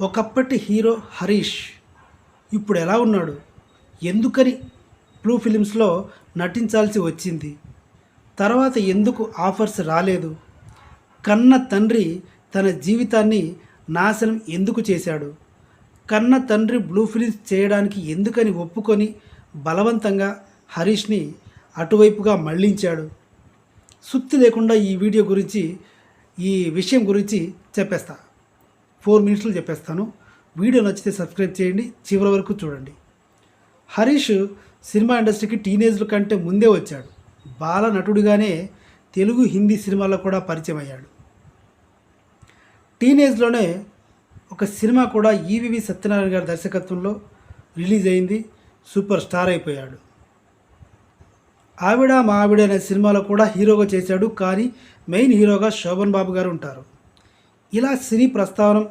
ఒకప్పటి హీరో హరీష్ ఇప్పుడు ఎలా ఉన్నాడు? ఎందుకని బ్లూ ఫిలిమ్స్లో నటించాల్సి వచ్చింది? తర్వాత ఎందుకు ఆఫర్స్ రాలేదు? కన్న తండ్రి తన జీవితాన్ని నాశనం ఎందుకు చేశాడు? కన్న తండ్రి బ్లూ ఫిలిమ్స్ చేయడానికి ఎందుకని ఒప్పుకొని బలవంతంగా హరీష్ని అటువైపుగా మళ్ళించాడు సుత్తి లేకుండా ఈ వీడియో గురించి ఈ విషయం గురించి చెప్పేస్తా. ఫోర్ మినిట్స్లో చెప్పేస్తాను. వీడియో నచ్చితే సబ్స్క్రైబ్ చేయండి. చివరి వరకు చూడండి. హరీష్ సినిమా ఇండస్ట్రీకి టీనేజ్ల కంటే ముందే వచ్చాడు. బాల నటుడిగానే తెలుగు హిందీ సినిమాల్లో కూడా పరిచయం అయ్యాడు. టీనేజ్లోనే ఒక సినిమా కూడా ఈవివి సత్యనారాయణ గారి దర్శకత్వంలో రిలీజ్ అయింది. సూపర్ స్టార్ అయిపోయాడు. ఆవిడ మా ఆవిడ అనే సినిమాలో కూడా హీరోగా చేశాడు. కానీ మెయిన్ హీరోగా శోభన్ బాబు గారు ఉంటారు. ఇలా సినీ ప్రస్తావన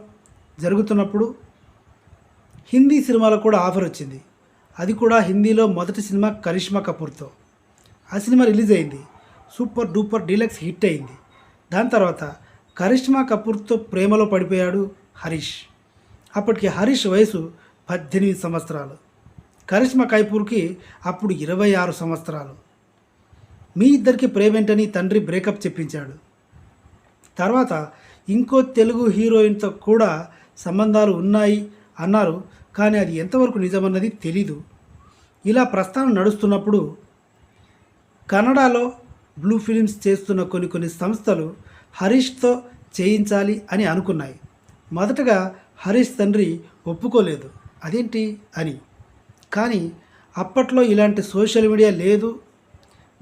జరుగుతున్నప్పుడు హిందీ సినిమాలో కూడా ఆఫర్ వచ్చింది. అది కూడా హిందీలో మొదటి సినిమా కరిష్మా కపూర్తో. ఆ సినిమా రిలీజ్ అయింది. సూపర్ డూపర్ డీలక్స్ హిట్ అయింది. దాని తర్వాత కరిష్మా కపూర్తో ప్రేమలో పడిపోయాడు హరీష్. అప్పటికి హరీష్ వయసు పద్దెనిమిది సంవత్సరాలు. కరిష్మా కైపూర్కి అప్పుడు ఇరవై ఆరు సంవత్సరాలు. మీ ఇద్దరికి ప్రేమేంటని తండ్రి బ్రేకప్ చెప్పించాడు. తర్వాత ఇంకో తెలుగు హీరోయిన్తో కూడా సంబంధాలు ఉన్నాయి అన్నారు. కానీ అది ఎంతవరకు నిజమన్నది తెలీదు. ఇలా ప్రస్తావన నడుస్తున్నప్పుడు కన్నడలో బ్లూ ఫిలిమ్స్ చేస్తున్న కొన్ని కొన్ని సంస్థలు హరీష్తో చేయించాలి అని అనుకున్నాయి. మొదటగా హరీష్ తండ్రి ఒప్పుకోలేదు. అదేంటి అని. కానీ అప్పట్లో ఇలాంటి సోషల్ మీడియా లేదు.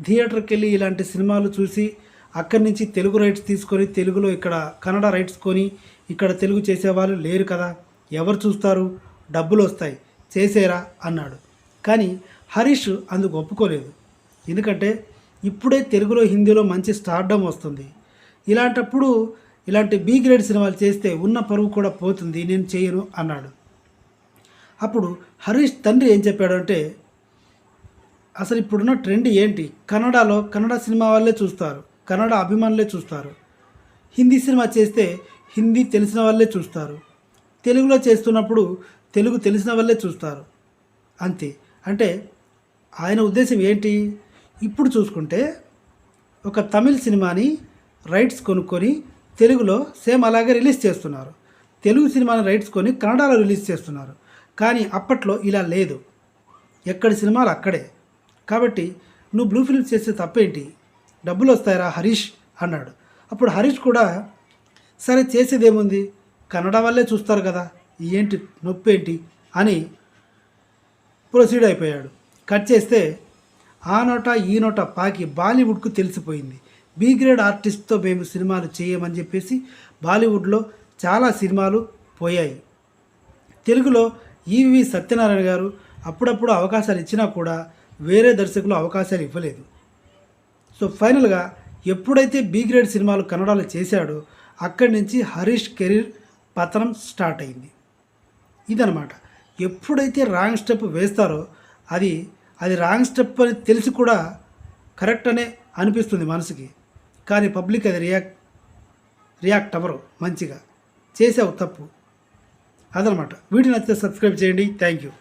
థియేటర్కి వెళ్ళి ఇలాంటి సినిమాలు చూసి అక్కడి నుంచి తెలుగు రైట్స్ తీసుకొని తెలుగులో ఇక్కడ కన్నడ రైట్స్ కొని ఇక్కడ తెలుగు చేసేవాళ్ళు లేరు కదా. ఎవరు చూస్తారు? డబ్బులు వస్తాయి. చేసేరా? అన్నాడు. కానీ హరీష్ అందుకు ఒప్పుకోలేదు. ఎందుకంటే ఇప్పుడే తెలుగులో హిందీలో మంచి స్టార్డమ్ వస్తుంది. ఇలాంటప్పుడు ఇలాంటి బి గ్రేడ్ సినిమాలు చేస్తే ఉన్న పరువు కూడా పోతుంది. నేను చేయను అన్నాడు. అప్పుడు హరీష్ తండ్రి ఏం చెప్పాడంటే అసలు ఇప్పుడున్న ట్రెండ్ ఏంటి? కన్నడలో కన్నడ సినిమా వాళ్ళే చూస్తారు. కన్నడ అభిమానులే చూస్తారు. హిందీ సినిమా చేస్తే హిందీ తెలిసిన వాళ్ళే చూస్తారు. తెలుగులో చేస్తున్నప్పుడు తెలుగు తెలిసిన వాళ్ళే చూస్తారు. అంతే. అంటే ఆయన ఉద్దేశం ఏంటి? ఇప్పుడు చూసుకుంటే ఒక తమిళ్ సినిమాని రైట్స్ కొనుక్కొని తెలుగులో సేమ్ అలాగే రిలీజ్ చేస్తున్నారు. తెలుగు సినిమాని రైట్స్ కొని కన్నడలో రిలీజ్ చేస్తున్నారు. కానీ అప్పట్లో ఇలా లేదు. ఎక్కడి సినిమాలు అక్కడే. కాబట్టి నువ్వు బ్లూ ఫిల్మ్స్ చేస్తే తప్పేంటి? డబ్బులు వస్తాయరా హరీష్ అన్నాడు. అప్పుడు హరీష్ కూడా సరే చేసేదేముంది? కన్నడ వల్లే చూస్తారు కదా ఏంటి నొప్పి ఏంటి అని ప్రొసీడ్ అయిపోయాడు. కట్ చేస్తే ఆ నోట ఈ నోట పాకి బాలీవుడ్కు తెలిసిపోయింది. బీ గ్రేడ్ ఆర్టిస్ట్తో మేము సినిమాలు చేయమని చెప్పేసి బాలీవుడ్లో చాలా సినిమాలు పోయాయి. తెలుగులో ఈవి సత్యనారాయణ గారు అప్పుడప్పుడు అవకాశాలు ఇచ్చినా కూడా వేరే దర్శకులు అవకాశాలు ఇవ్వలేదు. సో ఫైనల్గా ఎప్పుడైతే బి గ్రేడ్ సినిమాలు కన్నడలో చేశాడో అక్కడి నుంచి హరీష్ కెరీర్ పతనం స్టార్ట్ అయింది. ఇదనమాట ఎప్పుడైతే రాంగ్ స్టెప్ వేస్తారో అది అది రాంగ్ స్టెప్ అని తెలిసి కూడా కరెక్ట్ అనే అనిపిస్తుంది మనసుకి. కానీ పబ్లిక్ అది రియాక్ట్ రియాక్ట్ అవ్వరు మంచిగా. చేసావు తప్పు. అదనమాట వీడియో నచ్చితే సబ్స్క్రైబ్ చేయండి. Thank you.